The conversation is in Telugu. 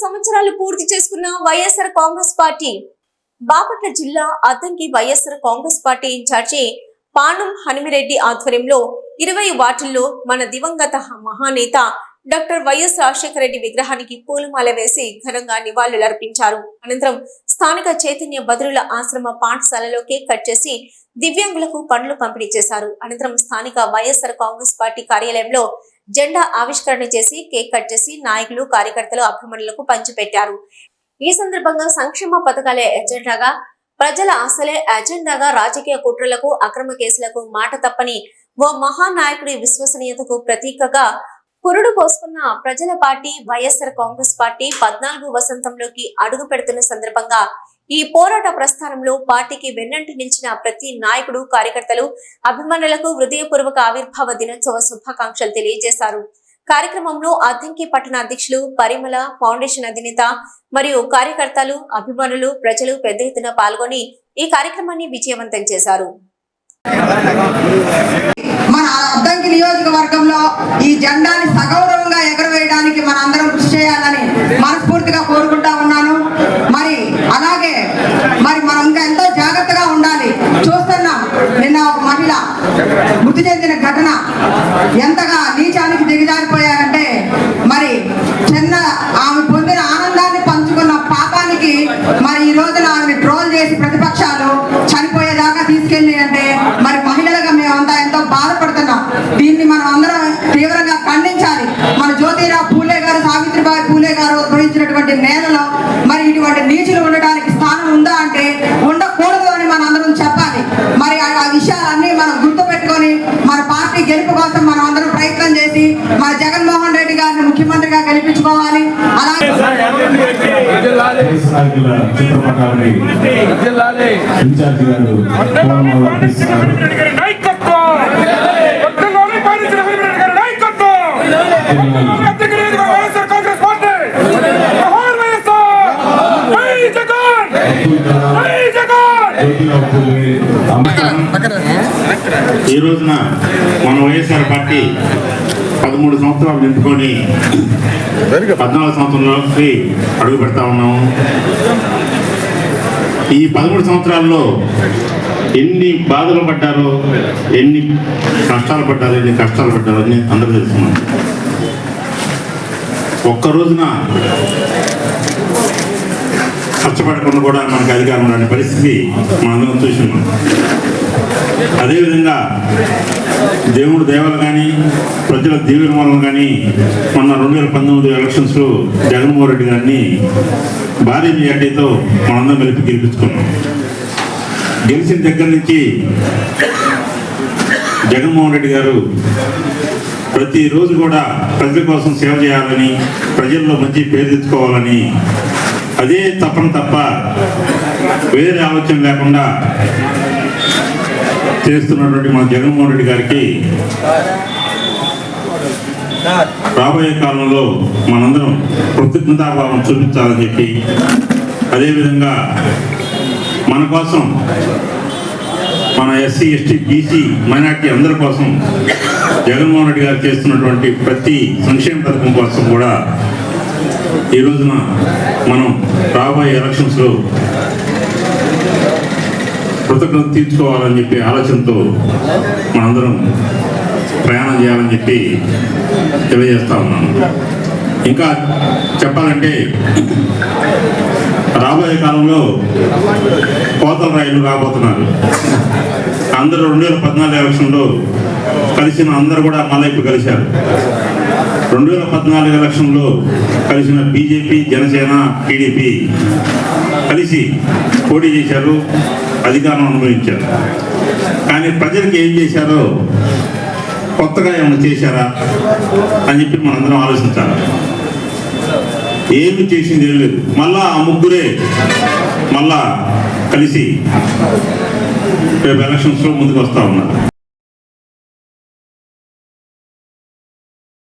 సంవత్సరాలు పూర్తి చేసుకున్న వైఎస్ఆర్ కాంగ్రెస్ పార్టీ బాపట్ల జిల్లా Addanki YSR Congress party incharge Panam Hanumireddy ఆధ్వర్యంలో ఇరవై వాటిల్లో మన దివంగత మహానేత డాక్టర్ వైఎస్ రాజశేఖర రెడ్డి విగ్రహానికి పూలమాల వేసి ఘనంగా నివాళులర్పించారు. అనంతరం స్థానిక చైతన్య బదురుల ఆశ్రమ పాఠశాలలో కేక్ కట్ చేసి దివ్యాంగులకు పండ్లు పంపిణీ చేశారు. అనంతరం స్థానిక వైఎస్ఆర్ కాంగ్రెస్ పార్టీ కార్యాలయంలో జెండా ఆవిష్కరణ చేసి కేక్ కట్ చేసి నాయకులు కార్యకర్తలు అభిమానులకు పంచిపెట్టారు. ఈ సందర్భంగా సంక్షేమ పథకాలే ఎజెండాగా ప్రజల ఆశలే ఎజెండాగా రాజకీయ కుట్రలకు అక్రమ కేసులకు మాట తప్పని ఓ మహానాయకుడి విశ్వసనీయతకు ప్రతీకగా పురుడు పోసుకున్న ప్రజల పార్టీ వైఎస్ఆర్ కాంగ్రెస్ పార్టీ పద్నాలుగు వసంతంలోకి అడుగు పెడుతున్న సందర్భంగా ఈ పోరాట ప్రస్థానంలో పార్టీకి వెన్నంటి నిలిచిన ప్రతి నాయకుడు కార్యకర్తలు అభిమానులకు హృదయపూర్వక ఆవిర్భావ దినోత్సవ శుభాకాంక్షలు తెలియజేశారు. కార్యక్రమంలో అద్దంకి పట్టణ అధ్యక్షులు పరిమళ ఫౌండేషన్ అధినేత మరియు కార్యకర్తలు అభిమానులు ప్రజలు పెద్ద ఎత్తున పాల్గొని ఈ కార్యక్రమాన్ని విజయవంతం చేశారు. మన అద్దంకి నియోజకవర్గంలో ఈ జెండాని సగౌరవంగా ఎగరవేయడానికి మన అందరం కృషి చేయాలని మనస్ఫూర్తిగా కోరుకుంటా ఉన్నాను. మరి అలా దీన్ని మనం అందరం తీవ్రంగా ఖండించాలి. మన జ్యోతిరావు పూలే గారు సావిత్రిబాయి పూలే గారు ఉద్భవించినటువంటి నేలలో మరి ఇటువంటి నీచులు ఉండడానికి స్థానం ఉందా అంటే ఉండకూడదు అని మనం అందరం చెప్పాలి. మరి ఆ విషయాలన్నీ మనం గుర్తుపెట్టుకొని మన పార్టీ గెలుపు కోసం మనం అందరం ప్రయత్నం చేసి మన జగన్మోహన్ రెడ్డి గారిని ముఖ్యమంత్రిగా గెలిపించుకోవాలి. అలాగే చిత్రపటాలని ఇన్ఛార్జి గారు పూలమాల అర్పిస్తున్నారు జ్యోతిరావు పూలే అంబేద్కర్ ఈ రోజున మన వైఎస్ఆర్ పార్టీ పదమూడు సంవత్సరాలు నింపుకొని పద్నాలుగు సంవత్సరంలోకి అడుగు పెడతా ఉన్నాము. ఈ పదమూడు సంవత్సరాల్లో ఎన్ని బాధలు పడ్డారో ఎన్ని కష్టాలు పడ్డారో ఎన్ని కష్టాలు పడ్డారో అని అందరూ తెలుసుకున్నాం ఒక్క రోజున కష్టపడకుండా కూడా మనకు అధికారం రాని పరిస్థితి మనందరం చూసినాం. అదేవిధంగా దేవుడు దేవాలు కానీ ప్రజల దీవెన వలన కానీ మొన్న రెండు వేల పంతొమ్మిది ఎలక్షన్స్లో జగన్మోహన్ రెడ్డి గారిని భారీ మెజార్టీతో మనందరం కలిపి గెలిపించుకున్నాం. గెలిచిన దగ్గర నుంచి జగన్మోహన్ రెడ్డి గారు ప్రతిరోజు కూడా ప్రజల కోసం సేవ చేయాలని ప్రజల్లో మంచి పేరు తెచ్చుకోవాలని అదే తప్పని తప్ప వేరే ఆలోచన లేకుండా చేస్తున్నటువంటి మన జగన్మోహన్ రెడ్డి గారికి రాబోయే కాలంలో మనందరం కృతజ్ఞతాభావం చూపించాలని చెప్పి అదేవిధంగా మన కోసం మన ఎస్సీ ఎస్టీ బీసీ మైనార్టీ అందరి కోసం జగన్మోహన్ రెడ్డి గారు చేస్తున్నటువంటి ప్రతి సంక్షేమ పథకం కోసం కూడా ఈ రోజున మనం రాబోయే ఎలక్షన్స్లో కృతజ్ఞత తీర్చుకోవాలని చెప్పి ఆలోచనతో మనందరం ప్రయాణం చేయాలని చెప్పి తెలియజేస్తా ఉన్నాను. ఇంకా చెప్పాలంటే రాబోయే కాలంలో కోతల రైలు రాబోతున్నారు అందరూ రెండు వేల పద్నాలుగు ఎలక్షన్లో కలిసిన అందరూ కూడా మళ్ళీ ఇప్పుడు కలిశారు. రెండు వేల పద్నాలుగు ఎలక్షన్లో కలిసిన బీజేపీ జనసేన టీడీపీ కలిసి పోటీ చేశారు అధికారం అనుభవించారు. కానీ ప్రజలకు ఏం చేశారో కొత్తగా ఏమైనా చేశారా అని చెప్పి మనందరం ఆలోచించాలి. ఏమి చేసింది ఏం లేదు. మళ్ళా ఆ ముగ్గురే మళ్ళా కలిసి రేపు ఎలక్షన్స్లో ముందుకు వస్తూ ఉన్నారు.